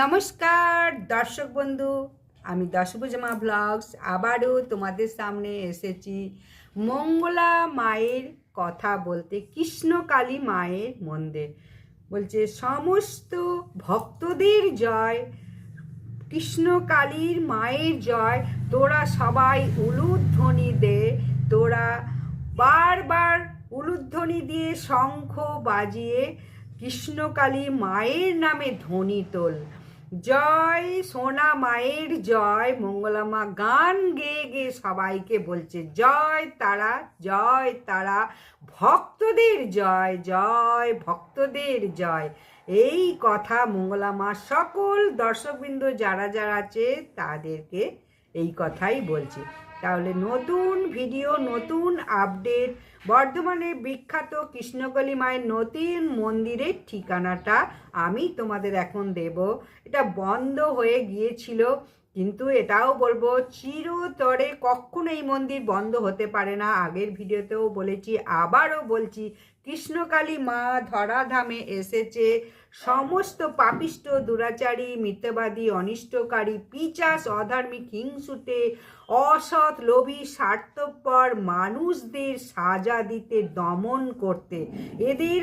নমস্কার, দর্শক বন্ধু। আমি দশভুজমা ব্লগস। আবারও তোমাদের সামনে এসেছি মঙ্গলা মায়ের কথা বলতে, কৃষ্ণকালী মায়ের মন্দির। বলছে, সমস্ত ভক্তদের জয়, কৃষ্ণকালীর মায়ের জয়। তোরা সবাই উলুধ্বনি দে, তোরা বারবার উলুধ্বনি দিয়ে শঙ্খ বাজিয়ে কৃষ্ণকালী মায়ের নামে ধ্বনি তোল। জয় সোনা মায়ের জয়, মঙ্গলামা গান গেয়ে গেয়ে সবাইকে বলছে, জয় তারা জয় তারা, ভক্তদের জয় জয় ভক্তদের জয়। এই কথা মঙ্গলামা সকল দর্শকবৃন্দ যারা যারা আছে তাদেরকে এই কথাই বলছি। তাহলে নতুন ভিডিও নতুন আপডেট বর্ধমানে বিখ্যাত কৃষ্ণকলী মায়ের নতুন মন্দিরের ঠিকানাটা আমি তোমাদের এখন দেব। এটা বন্ধ হয়ে গিয়েছিল। কিন্তু এটাও বলব, চিরতরে কখনো এই মন্দির বন্ধ হতে পারে না। আগের ভিডিওতেও বলেছি, আবারও বলছি, কৃষ্ণকালী মা ধরাধামে এসেছে। সমস্ত পাপিষ্ট দুরাচারী, মিথ্যাবাদী, অনিষ্টকারী, পিচাস, অধার্মিক, হিংসুটে, অসৎ, লোভী, স্বার্থপর মানুষদের সাজা দিতে দমন করতে। এদের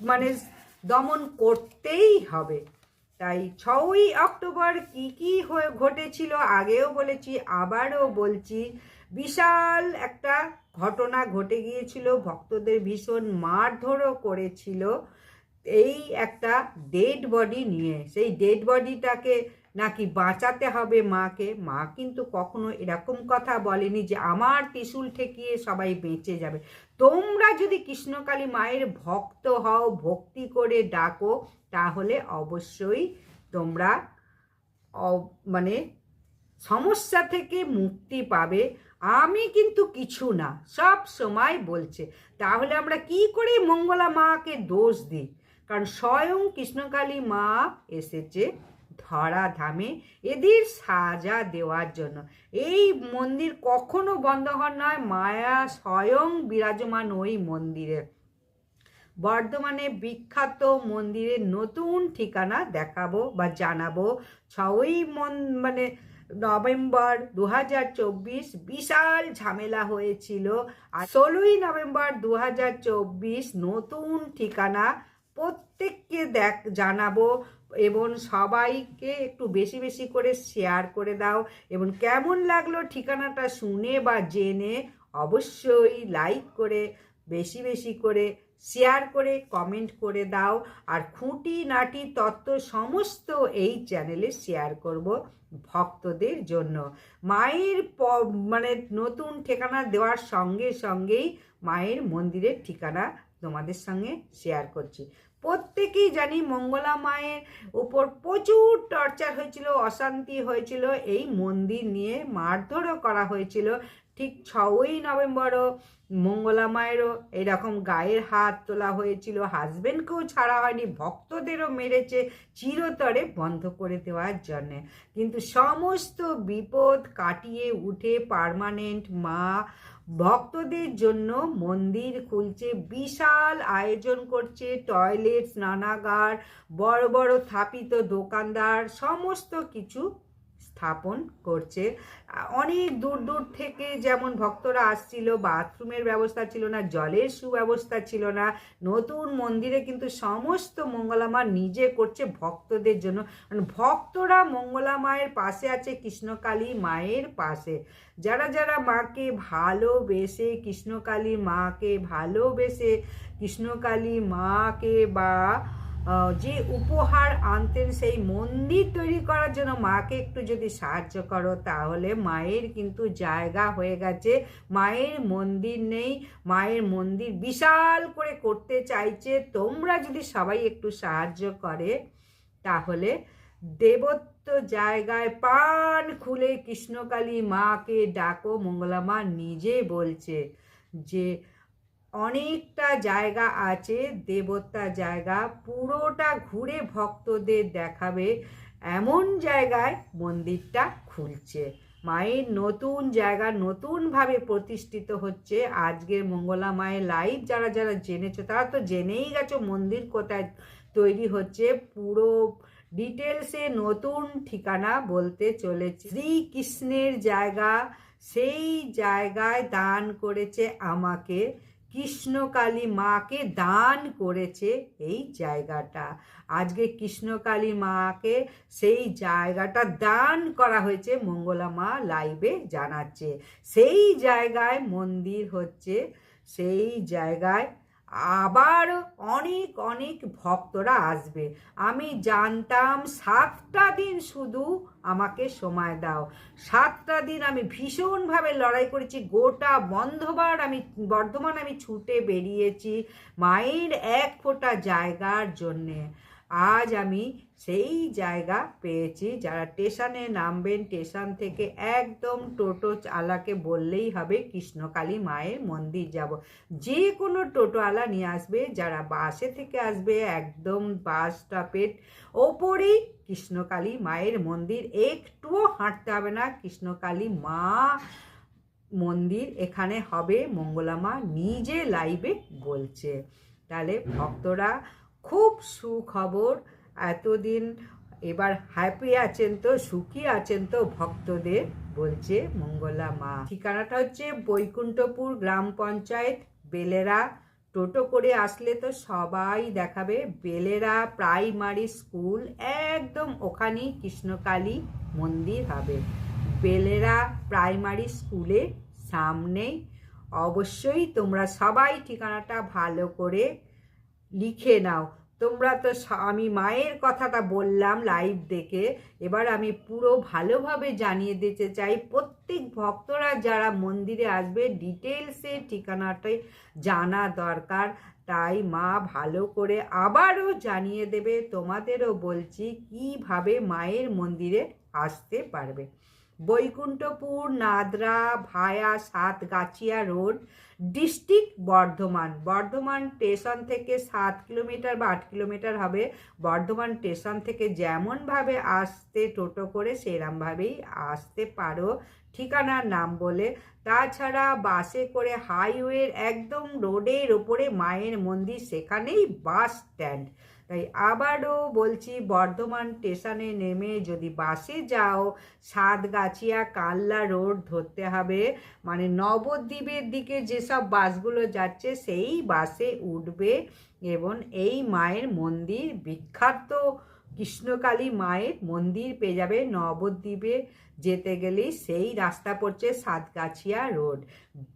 মানে দমন করতেই হবে। তাই ছয়ই অক্টোবর কি কি হয়ে ঘটেছিল আগেও বলেছি, আবারও বলছি। বিশাল একটা ঘটনা ঘটে গিয়েছিল, ভক্তদের ভীষণ মারধরও করেছিল। এই একটা ডেড বডি নিয়ে, সেই ডেড বডিটাকে নাকি বাঁচাতে হবে মাকে? মা কিন্তু কখনো এরকম কথা বলেনি যে আমার ত্রিশুল ঠেকিয়ে সবাই বেঁচে যাবে। তোমরা যদি কৃষ্ণকালী মায়ের ভক্ত হও, ভক্তি করে ডাকো, তাহলে অবশ্যই তোমরা মানে সমস্যা থেকে মুক্তি পাবে। আমি কিন্তু কিছু না, সব সময় বলছে। তাহলে আমরা কি করে মঙ্গলা মাকে দোষ দিই? কারণ স্বয়ং কৃষ্ণকালী মা এসেছে ধরা ধামে এদের সাজা দেওয়ার জন্য। এই মন্দির কখনো বন্ধ হন নয়, মায়া স্বয়ং বিরাজমান ওই মন্দিরে। বর্ধমানে বিখ্যাত মন্দিরের নতুন ঠিকানা দেখাবো বা জানাব। ছয়ই মন মানে নভেম্বর দু বিশাল ঝামেলা হয়েছিল। আর ষোলোই নভেম্বর দু হাজার চব্বিশ নতুন ঠিকানা প্রত্যেককে দেখ, জানাব। এবং সবাইকে একটু বেশি বেশি করে শেয়ার করে দাও এবং কেমন লাগল ঠিকানাটা শুনে বা জেনে অবশ্যই লাইক করে, বেশি বেশি করে শেয়ার করে কমেন্ট করে দাও। আর খুঁটি নাটি তত্ত্ব সমস্ত এই চ্যানেলে শেয়ার করব ভক্তদের জন্য। মায়ের মানে নতুন ঠিকানা দেওয়ার সঙ্গে সঙ্গেই মায়ের মন্দিরের ঠিকানা তোমাদের সঙ্গে শেয়ার করছি। প্রত্যেকেই জানি মঙ্গলা মায়ের উপর প্রচুর টর্চার হয়েছিল, অশান্তি হয়েছিল। এই মন্দির নিয়ে মারধরও করা হয়েছিল। ঠিক ছয়ই নভেম্বরও মঙ্গলা মায়েরও এরকম গায়ের হাত তোলা হয়েছিল। হাজবেন্ডকেও ছাড়া হয়নি, ভক্তদেরও মেরেছে চিরতরে বন্ধ করে দেওয়ার জন্যে। কিন্তু সমস্ত বিপদ কাটিয়ে উঠে পার্মানেন্ট মা ভক্তদের জন্য মন্দির খুলছে, বিশাল আয়োজন করছে টয়লেট স্নানাগার বড় বড় স্থাপিত দোকানদার, সমস্ত কিছু স্থাপন করছে। অনেক দূর দূর থেকে যেমন ভক্তরা আসছিল, বাথরুমের ব্যবস্থা ছিল না, জলের সুব্যবস্থা ছিল না, নতুন মন্দিরে কিন্তু সমস্ত মঙ্গলামা নিজে করছে ভক্তদের জন্য। মানে ভক্তরা মঙ্গলা মায়ের পাশে আছে, কৃষ্ণকালী মায়ের পাশে। যারা যারা মাকে ভালোবেসে, কৃষ্ণকালী মাকে ভালোবেসে, কৃষ্ণকালী মাকে বা যে উপহার আনতেন, সেই মন্দির তৈরি করার জন্য মাকে একটু যদি সাহায্য করো, তাহলে মায়ের কিন্তু জায়গা হয়ে গেছে। মায়ের মন্দির নেই, মায়ের মন্দির বিশাল করে করতে চাইছে। তোমরা যদি সবাই একটু সাহায্য করে, তাহলে দেবত্ব জায়গায় পান খুলে কৃষ্ণকালী মাকে ডাকো, মঙ্গলামা নিজে বলছে যে অনেকটা জায়গা আছে দেবতা জায়গা। পুরোটা ঘুরে ভক্তদের দেখাবে। এমন জায়গায় মন্দিরটা খুলছে। মায়ের নতুন জায়গা নতুনভাবে প্রতিষ্ঠিত হচ্ছে। আজকের মঙ্গলা মায়ের লাইভ যারা যারা জেনেছো, তারা তো জেনেই গেছো মন্দির কোথায় তৈরি হচ্ছে। পুরো ডিটেলসে নতুন ঠিকানা বলতে চলেছে। শ্রীকৃষ্ণের জায়গা, সেই জায়গায় দান করেছে আমাকে। কৃষ্ণকালী মাকে দান করেছে এই জায়গাটা। আজকে কৃষ্ণকালী মাকে সেই জায়গাটা দান করা হয়েছে, মঙ্গলা মা লাইভে জানাচ্ছে। সেই জায়গায় মন্দির হচ্ছে, সেই জায়গায় আবার অনেক অনেক ভক্তরা আসবে। আমি জানতাম সাতটা দিন শুধু আমাকে সময় দাও। সাতটা দিন আমি ভীষণভাবে লড়াই করেছি। গোটা বন্ধবার আমি, বর্ধমান আমি ছুটে বেরিয়েছি মায়ের এক ফোঁটা জায়গার জন্যে। আজ আমি সেই জায়গা পেয়েছি যারা স্টেশনে নামবেন, স্টেশন থেকে একদম টোটো চালাকে বললেই হবে কৃষ্ণকালী মায়ের মন্দির যাব। যে কোনো টোটোওয়ালা নিয়ে আসবে, যারা বাসে থেকে আসবে, একদম বাস স্টপের ওপরেই কৃষ্ণকালী মায়ের মন্দির। একটুও হাঁটতে হবে না, কৃষ্ণকালী মা মন্দির এখানে হবে মঙ্গলামা নিজে লাইভে বলছে। তাহলে ভক্তরা খুব সুখবর। এতদিন এবার হ্যাপি আছেন তো, সুখী আছেন তো ভক্তদের, বলছে মঙ্গলা মা। ঠিকানাটা হচ্ছে বৈকুণ্ঠপুর গ্রাম পঞ্চায়েত, বেলেরা। টোটো করে আসলে তো সবাই দেখাবে। বেলেরা প্রাইমারি স্কুল, একদম ওখানেই কৃষ্ণকালী মন্দির হবে। বেলেরা প্রাইমারি স্কুলের সামনেই অবশ্যই তোমরা সবাই ঠিকানাটা ভালো করে লিখে নাও। তোমরা তো আমি মায়ের কথাটা বললাম লাইভ দেখে। এবার আমি পুরো ভালোভাবে জানিয়ে দিতে চাই, প্রত্যেক ভক্তরা যারা মন্দিরে আসবে ডিটেলসে ঠিকানাটাই জানা দরকার। তাই মা ভালো করে আবারও জানিয়ে দেবে, তোমাদেরও বলছি কীভাবে মায়ের মন্দিরে আসতে পারবে। Baikunthapur, Nadra, via, Satgachia road, district Bardhaman. Bardhaman station থেকে সাত কিলোমিটার বা আট কিলোমিটার হবে। বর্ধমান স্টেশন থেকে যেমনভাবে আসতে টোটো করে সেরমভাবেই আসতে পারো ঠিকানার নাম বলে। তাছাড়া বাসে করে হাইওয়ের একদম রোডের ওপরে মায়ের মন্দির, সেখানেই বাস স্ট্যান্ড। তাই আবারও বলছি, বর্ধমান স্টেশনে নেমে যদি বাসে যাও, সাতগাছিয়া কাল্লা রোড ধরতে হবে। মানে নবদ্বীপের দিকে যেসব বাসগুলো যাচ্ছে, সেই বাসে উঠবে। এবং এই মায়ের মন্দির বিখ্যাত। কৃষ্ণকালী মায়ের মন্দির পেয়ে যাবে, নবদ্বীপে যেতে গেলেই সেই রাস্তা পড়ছে সাতগাছিয়া রোড।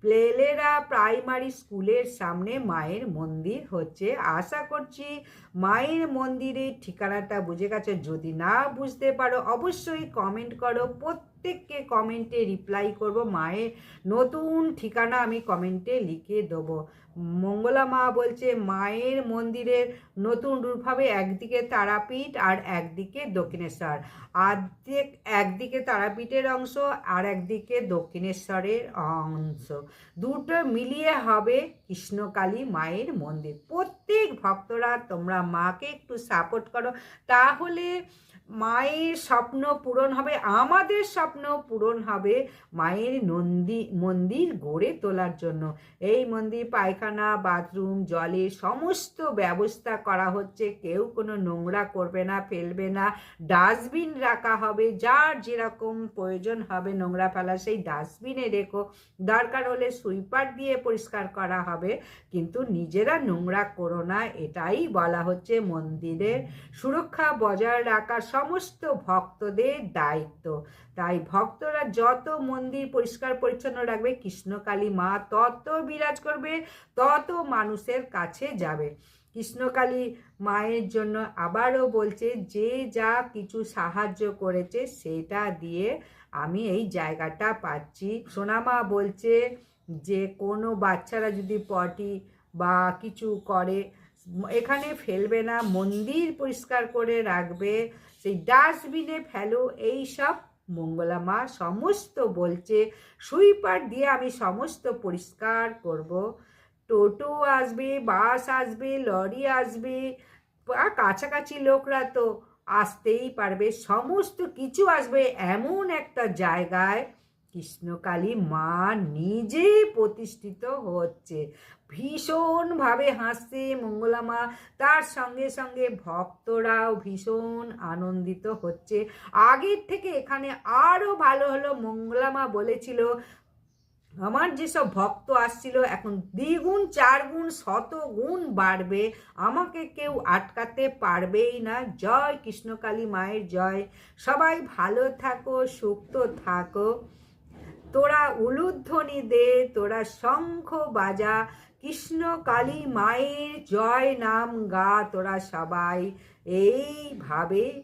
প্লেলেরা প্রাইমারি স্কুলের সামনে মায়ের মন্দির হচ্ছে। আশা করছি মায়ের মন্দিরের ঠিকানাটা বুঝে গেছে। যদি না বুঝতে পারো, অবশ্যই কমেন্ট করো। প্রত্যেককে কমেন্টে রিপ্লাই করব। মায়ের নতুন ঠিকানা আমি কমেন্টে লিখে দেবো। মঙ্গলা মা বলছে, মায়ের মন্দিরের নতুন রূপ হবে একদিকে তারাপীঠ আর একদিকে দক্ষিণেশ্বর। আর্ধেক একদিকে তারাপীঠের অংশ আর একদিকে দক্ষিণেশ্বরের অংশ। দুটো মিলিয়ে হবে কৃষ্ণকালী মায়ের মন্দির। প্রত্যেক ভক্তরা তোমরা মাকে একটু সাপোর্ট করো। তাহলে মায়ের স্বপ্ন পূরণ হবে, আমাদের স্বপ্ন পূরণ হবে মায়ের নন্দী, মন্দির গড়ে তোলার জন্য। এই মন্দির, পায়খানা, বাথরুম জলের সমস্ত ব্যবস্থা করা হচ্ছে। কেউ কোনো নোংরা করবে না, ফেলবে না। ডাস্টবিন রাখা হবে, যার যেরকম প্রয়োজন হবে নোংরা ফেলা, সেই ডাস্টবিনে রেখো। দরকার হলে সুইপার দিয়ে পরিষ্কার করা হবে, কিন্তু নিজেরা নোংরা করো না, এটাই বলা হচ্ছে মন্দিরের সুরক্ষা বজায় রাখা সমস্ত ভক্তদের দায়িত্ব। তাই ভক্তরা যত মন্দির পরিষ্কার পরিচ্ছন্ন রাখবে, কৃষ্ণকালী মা তত বিরাজ করবে, তত মানুষের কাছে যাবে। কৃষ্ণকালী মায়ের জন্য আবারও বলছে, যে যা কিছু সাহায্য করেছে সেটা দিয়ে আমি এই জায়গাটা পাচ্ছি। সোনামা বলছে যে, কোনো বাচ্চারা যদি পটি বা কিছু করে এখানে ফেলবে না, মন্দির পরিষ্কার করে রাখবে, সেই ডাস্টবিনে ফেলো, এই সব মঙ্গলা মা সমস্ত বলছে, সুইপার দিয়ে আমি সমস্ত পরিষ্কার করব। টোটো আসবে, বাস আসবে, লরি আসবে কাছাকাছি লোকরা তো আসতেই পারবে, সমস্ত কিছু আসবে এমন একটা জায়গায়। কৃষ্ণকালী মা নিজে প্রতিষ্ঠিত হচ্ছে। ভীষণভাবে হাসছে মঙ্গলামা। তার সঙ্গে সঙ্গে ভক্তরাও ভীষণ আনন্দিত হচ্ছে। আগের থেকে এখানে আরও ভালো হলো মঙ্গলামা বলেছিল। আমার যেসব ভক্ত আসছিল, এখন দ্বিগুণ চার গুণ শত গুণ বাড়বে। আমাকে কেউ আটকাতে পারবেই না। জয় কৃষ্ণকালী মায়ের জয়। সবাই ভালো থাকো সুক্ত থাকো। তোরা উলুধ্বনি দে, তোরা শঙ্খ বাজা। কৃষ্ণ কালী মায়ের জয় নাম গা তোরা সবাই। এইভাবে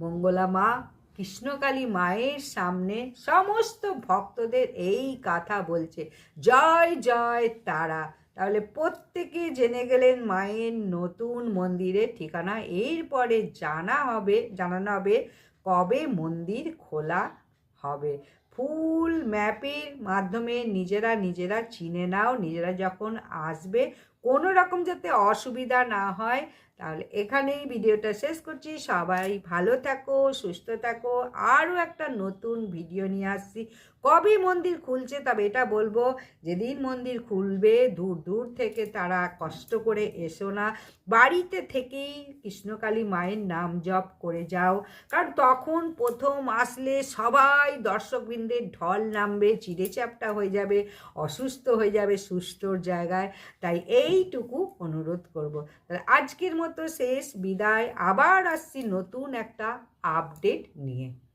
মঙ্গলা মা কৃষ্ণকালী মায়ের সামনে সমস্ত ভক্তদের এই কথা বলছে। জয় জয় তারা। তাহলে প্রত্যেকে জেনে গেলেন মায়ের নতুন মন্দিরের ঠিকানা। এরপরে জানা হবে, জানানো হবে কবে মন্দির খোলা হবে। ফুল ম্যাপের মাধ্যমে নিজেরা নিজেরা চিনে নাও, নিজেরা যখন আসবে কোনো রকম যাতে অসুবিধা না হয়, তাহলে এখানেই ভিডিওটা শেষ করছি। সবাই ভালো থাকো, সুস্থ থাকো। আরও একটা নতুন ভিডিও নিয়ে আসছি। কবে মন্দির খুলছে তবে এটা বলব, যেদিন মন্দির খুলবে, দূর দূর থেকে তারা কষ্ট করে এসো না। বাড়িতে থেকেই কৃষ্ণকালী মায়ের নাম জপ করে যাও। কারণ তখন প্রথম আসলে সবাই দর্শকবৃন্দের ঢল নামবে চিড়ে চ্যাপটা হয়ে যাবে, অসুস্থ হয়ে যাবে সুস্থর জায়গায়। তাই এইটুকু অনুরোধ করব। তাহলে আজকের মতো শেষ, বিদায়। আবার আসছি নতুন একটা আপডেট নিয়ে।